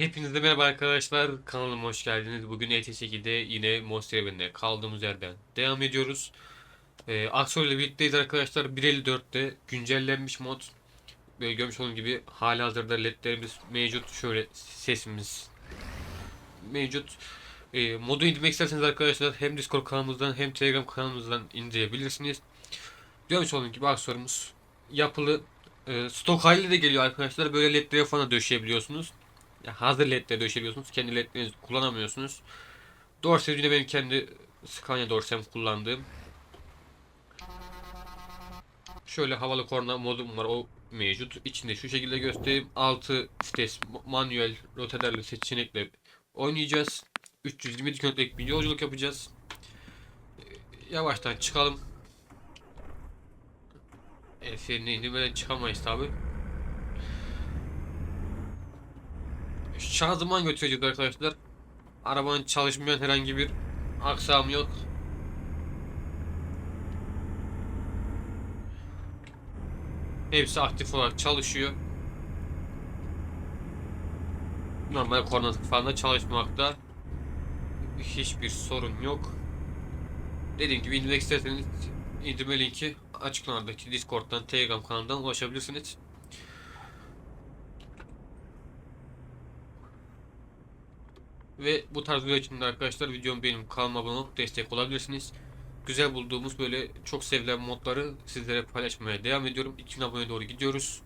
Hepinize merhaba arkadaşlar. Kanalıma hoş geldiniz. Bugün ET8'de yine Monster Evi'nde kaldığımız yerden devam ediyoruz. Ee, Aksor ile birlikteyiz arkadaşlar. 1.54'te güncellenmiş mod. Böyle görmüş olduğunuz gibi hala hazırda ledlerimiz mevcut. Şöyle sesimiz mevcut. Ee, modu indirmek isterseniz arkadaşlar hem Discord kanalımızdan hem Telegram kanalımızdan indirebilirsiniz. Görmüş olduğunuz gibi Aksor'umuz yapılı. Ee, stok haliyle de geliyor arkadaşlar. Böyle ledlere falan döşeyebiliyorsunuz. Hazır ledleri döşeyebiliyorsunuz. Kendi ledlerinizi kullanamıyorsunuz. Dorse yine benim kendi Scania Dorse'm kullandığım. Şöyle havalı korna modum var. O mevcut. İçinde şu şekilde göstereyim. 6 vites manuel rotalarlı seçenekle oynayacağız. 320 kilometrelik bir yolculuk yapacağız. Ee, Yavaştan çıkalım. El frenini indirmeden çıkamayız tabi. Şanzıman götüreceğiz arkadaşlar. Arabanın çalışmayan herhangi bir aksam yok. Hepsi aktif olarak çalışıyor. Normal korna falan da çalışmakta. Hiçbir sorun yok. Dediğim gibi indirmek isterseniz indirme linki açıklamadaki Discord'dan, Telegram kanalından ulaşabilirsiniz. Ve bu tarz video için de arkadaşlar videomu benim kanalıma abone olup destek olabilirsiniz. Güzel bulduğumuz böyle çok sevilen modları sizlere paylaşmaya devam ediyorum. 2000 abone doğru gidiyoruz.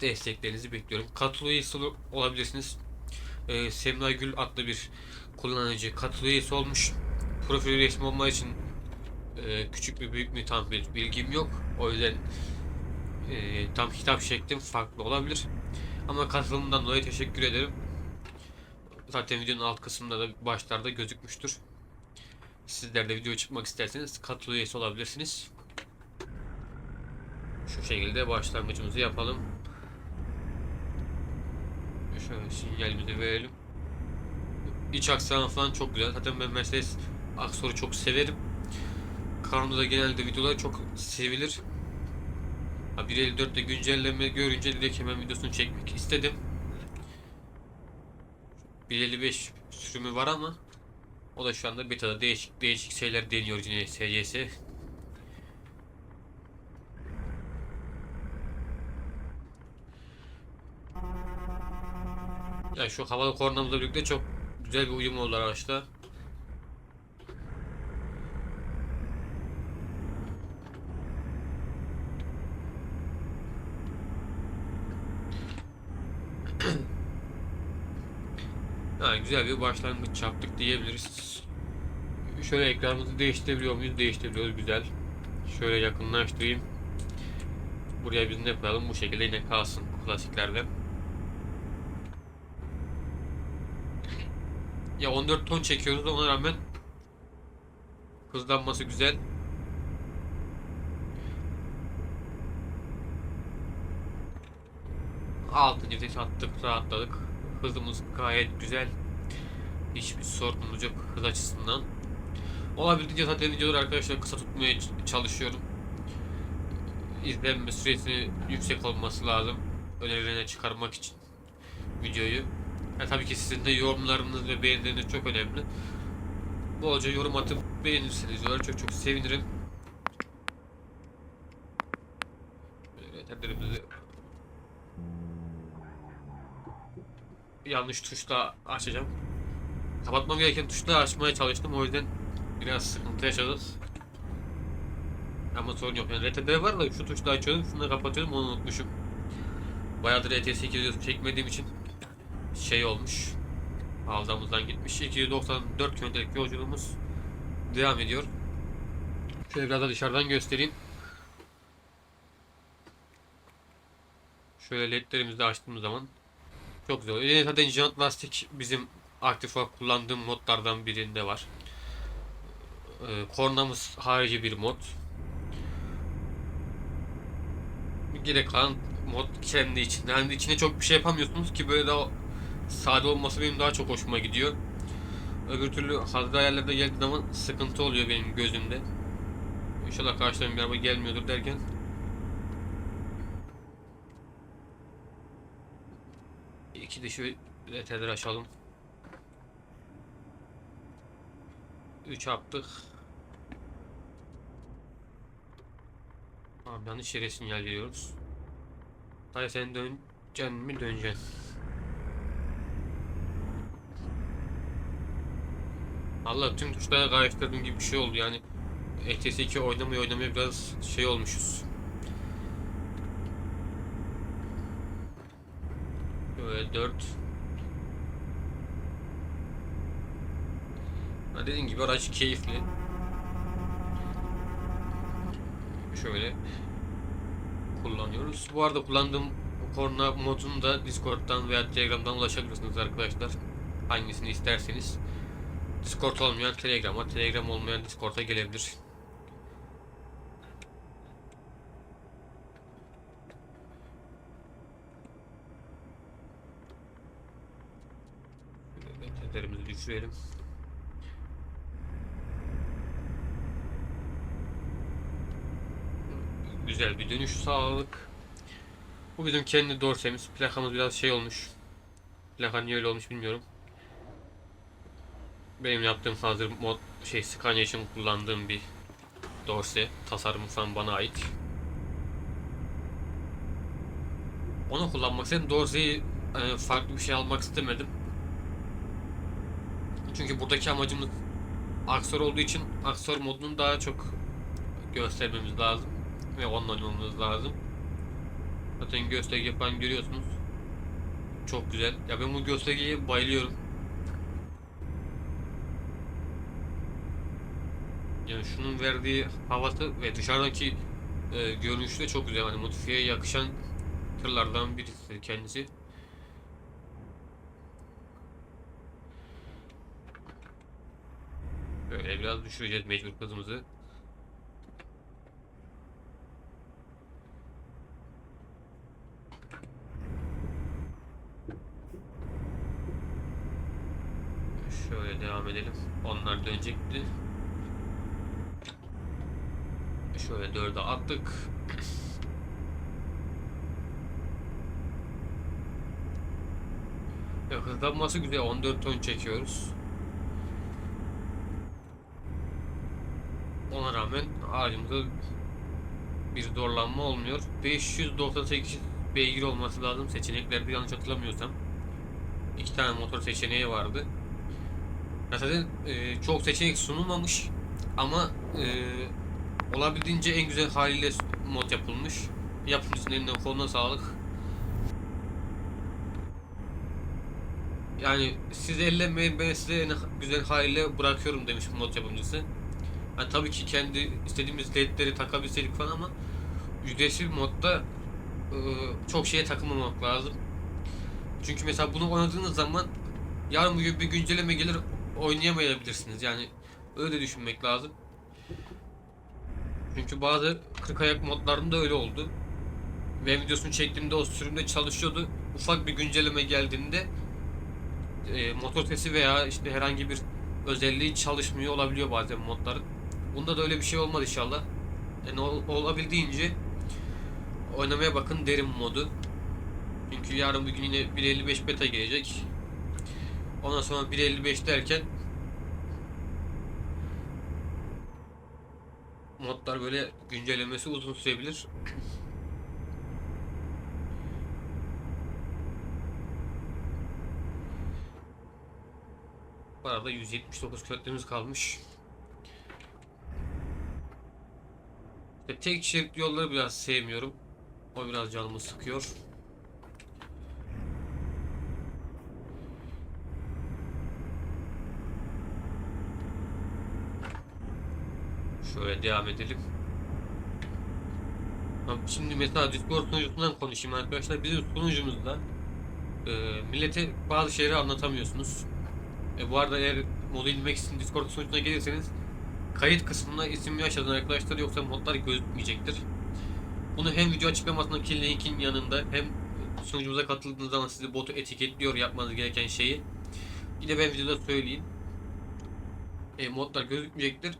Desteklerinizi bekliyorum. Katıl üyesi ol- olabilirsiniz. Ee, Semra Gül adlı bir kullanıcı katıl üyesi olmuş. Profil resmi olma için e, küçük bir büyük mü tam bir bilgim yok. O yüzden e, tam hitap şeklim farklı olabilir. Ama katılımından dolayı teşekkür ederim. Zaten videonun alt kısmında da başlarda gözükmüştür. Sizler de video çıkmak isterseniz katıl üyesi olabilirsiniz. Şu şekilde başlangıcımızı yapalım. Şöyle sinyalimizi verelim. İç aksanı falan çok güzel. Zaten ben Mercedes aksoru çok severim. Kanalımda da genelde videolar çok sevilir. Ha, 1.54'te güncelleme görünce direkt hemen videosunu çekmek istedim. 1.55 sürümü var ama o da şu anda beta'da değişik değişik şeyler deniyor yine SCS. Ya şu havalı kornamızla birlikte çok güzel bir uyum oldu araçta. Güzel bir başlangıç yaptık diyebiliriz. Şöyle ekranımızı değiştirebiliyor muyuz? Değiştirebiliyoruz. Güzel. Şöyle yakınlaştırayım. Buraya biz ne yapalım? Bu şekilde yine kalsın klasiklerden. Ya 14 ton çekiyoruz ona rağmen hızlanması güzel. Altı vites attık, rahatladık. Hızımız gayet güzel. Hiçbir sorunumuz yok hız açısından. Olabildiğince zaten videoları arkadaşlar kısa tutmaya çalışıyorum. İzlenme süresini yüksek olması lazım. Önerilerine çıkarmak için videoyu. Ya tabii ki sizin de yorumlarınız ve beğenileriniz çok önemli. Bolca yorum atıp beğenirseniz videoları çok çok sevinirim. Böyle teplerimizi yanlış tuşla açacağım. Kapatmam gereken tuşla açmaya çalıştım o yüzden biraz sıkıntı yaşadık. Ama sorun yok. Yani RTD var da şu tuşla açıyorum, şunu kapatıyorum onu unutmuşum. Bayağıdır ETS 200 çekmediğim için şey olmuş. Hafızamızdan gitmiş. 294 kilometrelik yolculuğumuz devam ediyor. Şöyle biraz da dışarıdan göstereyim. Şöyle ledlerimizi açtığımız zaman çok güzel. Yine zaten jant lastik bizim aktif olarak kullandığım modlardan birinde var. Ee, kornamız harici bir mod. Gerek kalan mod kendi içinde. Yani içine çok bir şey yapamıyorsunuz ki böyle daha sade olması benim daha çok hoşuma gidiyor. Öbür türlü hazır ayarlarda geldiği zaman sıkıntı oluyor benim gözümde. İnşallah karşıdan bir araba gelmiyordur derken İki de şu açalım. 3 yaptık. Abi yanlış yere sinyal veriyoruz. Hayır sen döneceksin mi döneceksin. Allah tüm tuşlara karıştırdığım gibi bir şey oldu yani. ETS 2 oynamaya oynamaya biraz şey olmuşuz. Böyle 4 Dediğim gibi araç keyifli. Şöyle kullanıyoruz. Bu arada kullandığım korna modunu da Discord'dan veya Telegram'dan ulaşabilirsiniz arkadaşlar. Hangisini isterseniz. Discord olmayan Telegram'a, Telegram olmayan Discord'a gelebilir. Betterlerimizi düşürelim. Güzel bir dönüş sağladık. Bu bizim kendi dorsemiz. Plakamız biraz şey olmuş. Plaka niye öyle olmuş bilmiyorum. Benim yaptığım hazır mod şey Scania için kullandığım bir dorse. Tasarımı falan bana ait. Onu kullanmak istedim. Dorse'yi e, farklı bir şey almak istemedim. Çünkü buradaki amacımız aksor olduğu için aksor modunu daha çok göstermemiz lazım ve onunla oynamamız lazım. Zaten gösterge falan görüyorsunuz. Çok güzel. Ya ben bu göstergeye bayılıyorum. Yani şunun verdiği havası ve dışarıdaki e, görünüşü de çok güzel. Yani modifiye yakışan tırlardan birisi kendisi. Böyle biraz düşüreceğiz mecbur hızımızı. Devam edelim. Onlar dönecekti. Şöyle dörde attık. Ya hızlanması güzel. 14 ton çekiyoruz. Ona rağmen aracımızda bir zorlanma olmuyor. 598 beygir olması lazım seçeneklerde yanlış hatırlamıyorsam. İki tane motor seçeneği vardı. Ya Zaten e, çok seçenek sunulmamış ama e, olabildiğince en güzel haliyle mod yapılmış. Yapımcısının eline koluna sağlık. Yani siz ellemeyin ben size en güzel haliyle bırakıyorum demiş mod yapımcısı. Yani tabii ki kendi istediğimiz ledleri takabilseydik falan ama ücretsiz modda e, çok şeye takılmamak lazım. Çünkü mesela bunu oynadığınız zaman yarın bugün bir güncelleme gelir oynayamayabilirsiniz. Yani öyle düşünmek lazım. Çünkü bazı 40 ayak modlarında öyle oldu. Ben videosunu çektiğimde o sürümde çalışıyordu. Ufak bir güncelleme geldiğinde e, motor sesi veya işte herhangi bir özelliği çalışmıyor olabiliyor bazen modların. Bunda da öyle bir şey olmaz inşallah. Yani ol, olabildiğince oynamaya bakın derim modu. Çünkü yarın bugün yine 1.55 beta gelecek. Ondan sonra 1.55 derken modlar böyle güncellemesi uzun sürebilir. Bu arada 179 kilometremiz kalmış. İşte tek şerit yolları biraz sevmiyorum. O biraz canımı sıkıyor. Şöyle devam edelim. Şimdi mesela Discord sunucusundan konuşayım arkadaşlar. Bizim sunucumuzda e, millete bazı şeyleri anlatamıyorsunuz. E, bu arada eğer modu indirmek için Discord sunucuna gelirseniz kayıt kısmına isim yaşadın arkadaşlar yoksa modlar gözükmeyecektir. Bunu hem video açıklamasındaki linkin yanında hem sunucumuza katıldığınız zaman sizi botu etiketliyor yapmanız gereken şeyi. Yine ben videoda söyleyeyim. E, modlar gözükmeyecektir.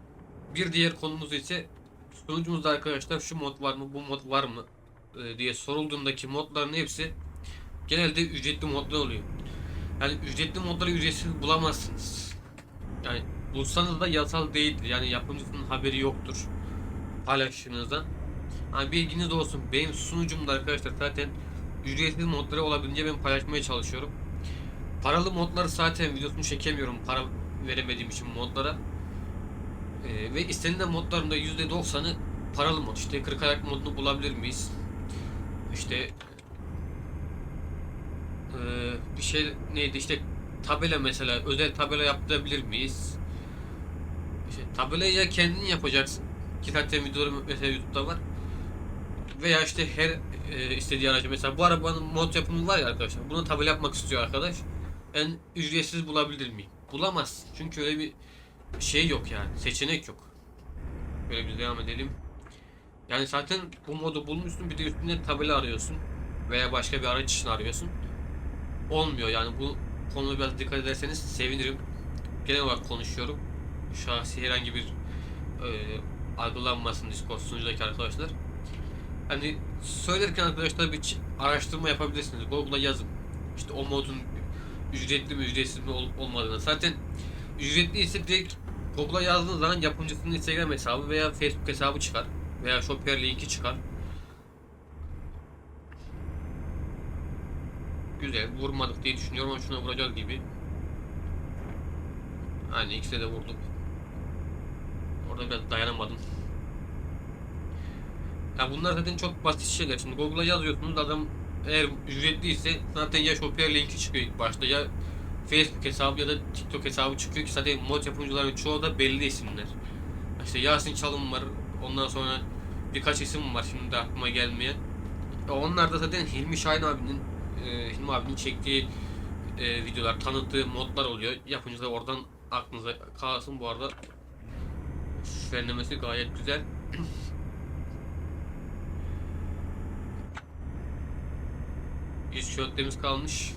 Bir diğer konumuz ise sunucumuzda arkadaşlar şu mod var mı bu mod var mı e, diye sorulduğundaki modların hepsi genelde ücretli modlar oluyor. Yani ücretli modları ücretsiz bulamazsınız. Yani bulsanız da yasal değildir. Yani yapımcısının haberi yoktur paylaştığınızda. Hani bilginiz olsun. Benim sunucumda arkadaşlar zaten ücretsiz modları olabildiğince ben paylaşmaya çalışıyorum. Paralı modları zaten videosunu çekemiyorum para veremediğim için modlara. Ee, ve istenilen modların da %90'ı paralı mod. İşte 40 ayak modunu bulabilir miyiz? İşte ee, bir şey neydi işte tabela mesela özel tabela yaptırabilir miyiz? İşte tabelayı ya kendin yapacaksın ki zaten videolarım mesela YouTube'da var veya işte her e, istediği aracı mesela bu arabanın mod yapımı var ya arkadaşlar bunu tabela yapmak istiyor arkadaş en ücretsiz bulabilir miyim? Bulamaz çünkü öyle bir şey yok yani seçenek yok. Böyle bir devam edelim. Yani zaten bu modu bulmuşsun bir de üstüne tabela arıyorsun veya başka bir araç için arıyorsun olmuyor yani bu konuya biraz dikkat ederseniz sevinirim. Genel olarak konuşuyorum. Şahsi herhangi bir e, algılanmasın Discord sunucudaki arkadaşlar. Hani söylerken arkadaşlar bir araştırma yapabilirsiniz. Google'a yazın. İşte o modun ücretli mi ücretsiz mi ol- olmadığını. Zaten ücretli ise direkt Google'a yazdığınız zaman yapımcısının Instagram hesabı veya Facebook hesabı çıkar. Veya Shopper linki çıkar. Güzel. Vurmadık diye düşünüyorum ama şuna vuracağız gibi. Aynen ikisine de vurduk. Orada biraz dayanamadım. Ya bunlar zaten çok basit şeyler. Şimdi Google'a yazıyorsunuz adam eğer ücretliyse zaten ya Shopper linki çıkıyor ilk başta ya Facebook hesabı ya da TikTok hesabı çıkıyor ki zaten mod yapımcıların çoğu da belli isimler. İşte Yasin Çalım var. Ondan sonra birkaç isim var şimdi de aklıma gelmeyen. Ya Onlar da zaten Hilmi Şahin abinin e, Hilmi abinin çektiği e, videolar, tanıttığı modlar oluyor. Yapınca da oradan aklınıza kalsın bu arada. Frenlemesi gayet güzel. Yüz şöhretlerimiz kalmış.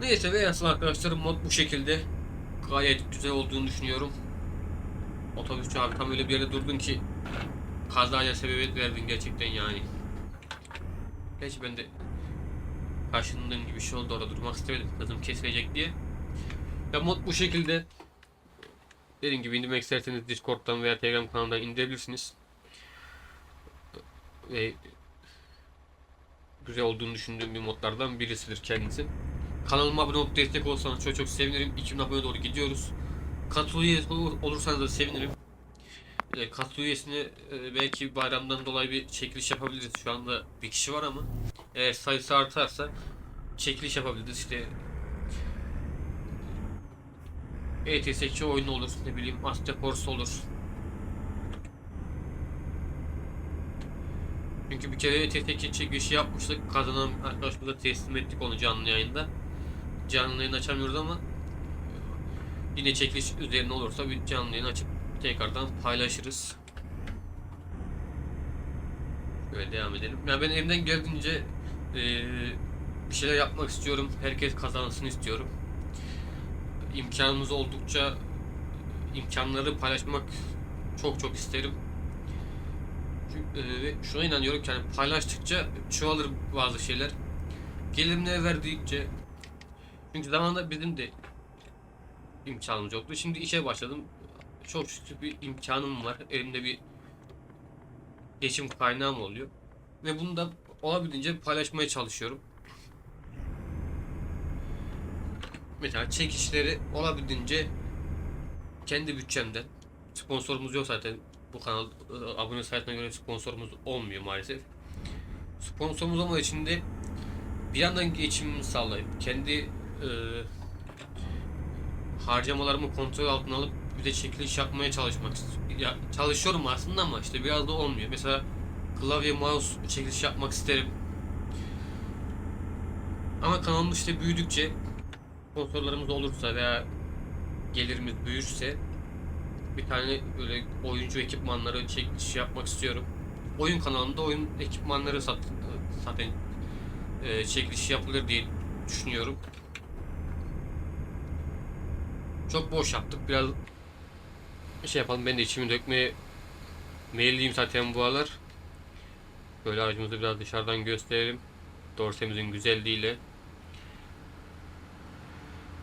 Neyse ve aslında arkadaşlar mod bu şekilde. Gayet güzel olduğunu düşünüyorum. Otobüsçü abi tam öyle bir yerde durdun ki kazaya sebebiyet verdin gerçekten yani. Gerçi ben de karşındığım gibi şey oldu orada durmak istemedim kızım kesilecek diye. Ya mod bu şekilde. Dediğim gibi indirmek isterseniz Discord'dan veya Telegram kanalından indirebilirsiniz. Ve güzel olduğunu düşündüğüm bir modlardan birisidir kendisi. Kanalıma abone olup destek olursanız çok çok sevinirim. 2000 abone doğru gidiyoruz. Katıl üyesi olur- olursanız da sevinirim. E, katıl üyesine e, belki bayramdan dolayı bir çekiliş yapabiliriz. Şu anda bir kişi var ama eğer sayısı artarsa çekiliş yapabiliriz. İşte ETS2 oyunu olur, ne bileyim Asya Force olur. Çünkü bir kere ETS2 çekilişi yapmıştık. Kazanan arkadaşımıza teslim ettik onu canlı yayında. Canlı yayın açamıyoruz ama yine çekiliş üzerine olursa bir canlı yayın açıp tekrardan paylaşırız. Böyle devam edelim. Ya ben elimden geldiğince eee, bir şeyler yapmak istiyorum. Herkes kazansın istiyorum. İmkanımız oldukça imkanları paylaşmak çok çok isterim. Eee, ve şuna inanıyorum ki hani paylaştıkça çoğalır bazı şeyler. Gelirimine verdikçe çünkü zamanında bizim de imkanımız yoktu. Şimdi işe başladım. Çok şükür bir imkanım var. Elimde bir geçim kaynağım oluyor. Ve bunu da olabildiğince paylaşmaya çalışıyorum. Mesela çekişleri olabildiğince kendi bütçemden sponsorumuz yok zaten bu kanal e, abone sayısına göre sponsorumuz olmuyor maalesef. Sponsorumuz olmadığı için de bir yandan geçimimi sağlayıp kendi e, harcamalarımı kontrol altına alıp bir de çekiliş yapmaya çalışmak ya, çalışıyorum aslında ama işte biraz da olmuyor. Mesela klavye mouse çekiliş yapmak isterim. Ama kanalımız işte büyüdükçe sponsorlarımız olursa veya gelirimiz büyürse bir tane böyle oyuncu ekipmanları çekiliş yapmak istiyorum. Oyun kanalında oyun ekipmanları sat, zaten e, çekiliş yapılır diye düşünüyorum. Çok boş yaptık. Biraz şey yapalım. Ben de içimi dökmeye meyilliyim zaten bu aralar. Böyle aracımızı biraz dışarıdan gösterelim. Dorsemizin güzelliğiyle.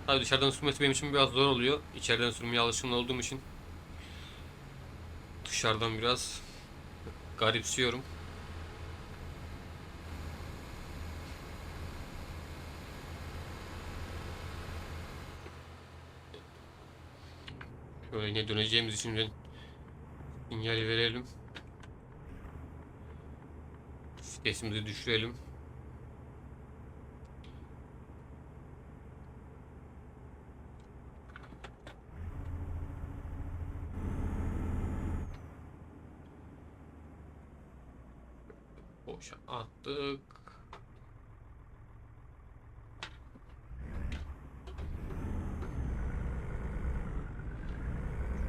Tabii dışarıdan sürmesi benim için biraz zor oluyor. İçeriden sürmeye alışkın olduğum için dışarıdan biraz garipsiyorum. Şöyle yine döneceğimiz için ben sinyal verelim. Vitesimizi düşürelim. Boşa attık.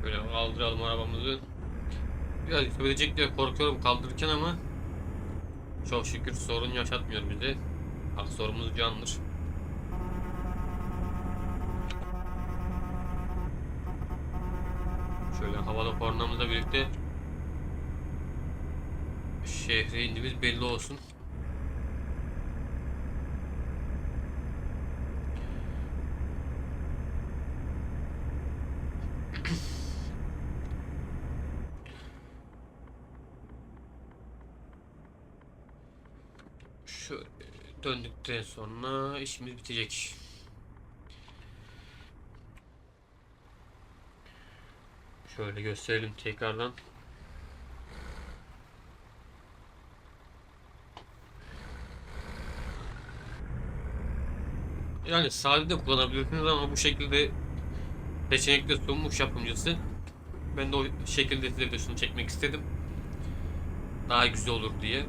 Böyle kaldıralım arabamızı. Biraz yıkabilecek diye korkuyorum kaldırırken ama çok şükür sorun yaşatmıyor bize. Aksorumuz candır. Şöyle havalı kornamızla birlikte şehre indiğimiz belli olsun. Şöyle döndükten sonra işimiz bitecek. Şöyle gösterelim tekrardan. Yani sade de kullanabilirsiniz ama bu şekilde seçenekle sunmuş yapımcısı. Ben de o şekilde size de şunu çekmek istedim. Daha güzel olur diye.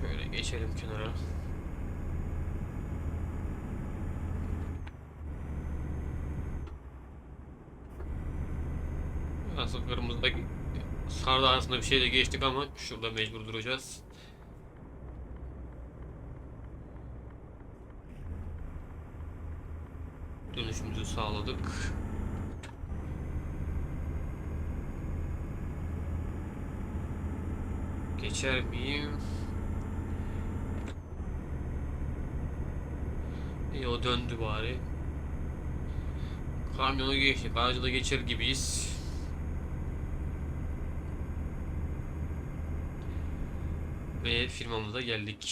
Şöyle geçelim kenara. Aslında kırmızıdaki sarı arasında bir şeyle geçtik ama şurada mecbur duracağız. Dönüşümüzü sağladık. Geçer miyim? İyi o döndü bari. Kamyonu geçtik. Aracı da geçer gibiyiz. Ve firmamıza geldik.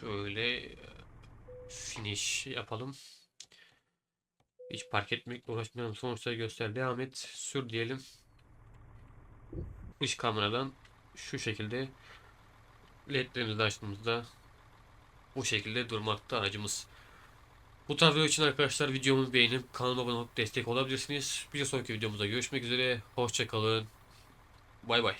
Şöyle finish yapalım. Hiç park etmekle uğraşmayalım. Sonuçta göster. Devam et. Sür diyelim. Dış kameradan şu şekilde ledlerimizi açtığımızda bu şekilde durmakta aracımız. Bu tarz video için arkadaşlar videomu beğenip kanalıma abone olup destek olabilirsiniz. Bir sonraki videomuzda görüşmek üzere. Hoşçakalın. Bay bay.